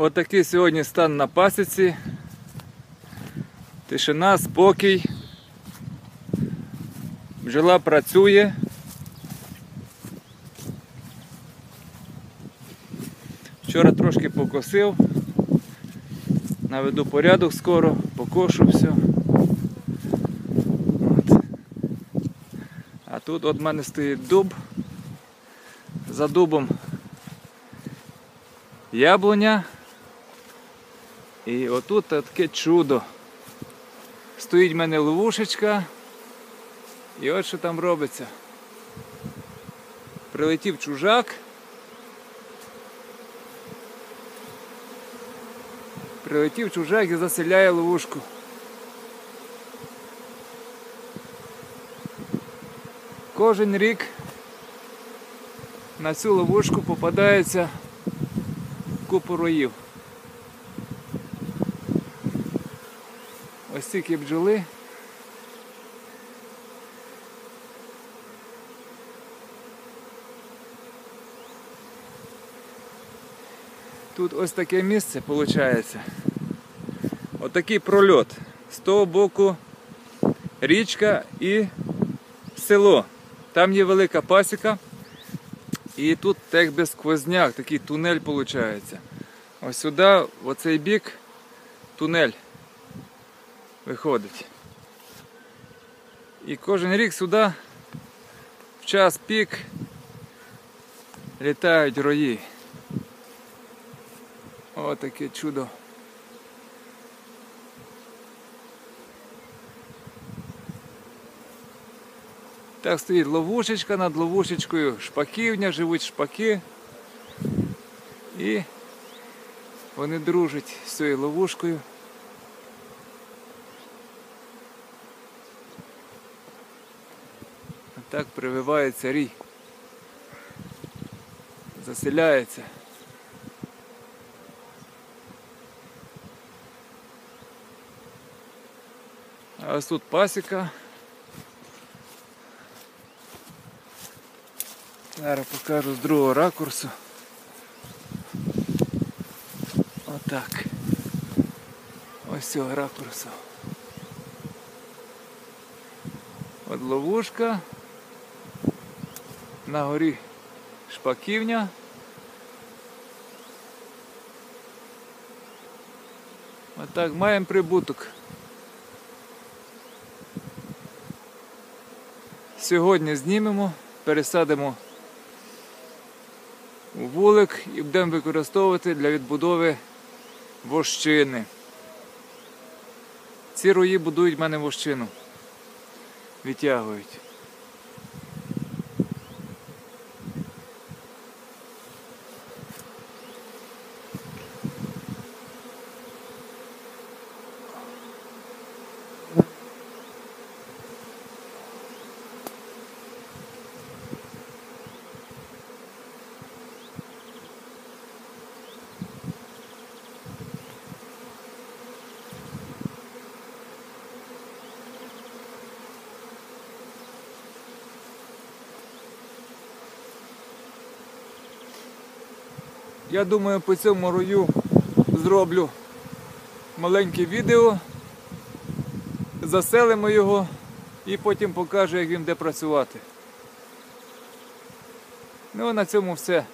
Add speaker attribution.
Speaker 1: Отакий сьогодні стан на пасіці. Тишина, спокій. Бджола працює. Вчора трошки покосив. Наведу порядок скоро, покошу все. От. А тут от в мене стоїть дуб. За дубом яблуня. І отут таке чудо. Стоїть в мене ловушечка. І от що там робиться. Прилетів чужак. Прилетів чужак і заселяє ловушку. Кожен рік на цю ловушку попадається купу роїв. Ось тільки бджоли. Тут ось таке місце виходить. Отакий прольот. З того боку річка і село. Там є велика пасіка. І тут так би сквозняк, такий тунель виходить. Ось сюди, в оцей бік, тунель виходить. І кожен рік сюди в час пік літають рої. О, таке чудо. Так стоїть ловушечка над ловушечкою, шпаківня, живуть шпаки. І вони дружать з цією ловушкою. Так прививається рій. Заселяється. А ось тут пасіка. Зараз покажу з другого ракурсу. Отак. Ось цього ракурсу. От ловушка. На горі шпаківня. Отак маємо прибуток. Сьогодні знімемо, пересадимо у вулик і будемо використовувати для відбудови вощини. Ці рої будують в мене вощину. Відтягують. Я думаю, по цьому рою зроблю маленьке відео, заселимо його і потім покажу, як він де працювати. Ну а на цьому все.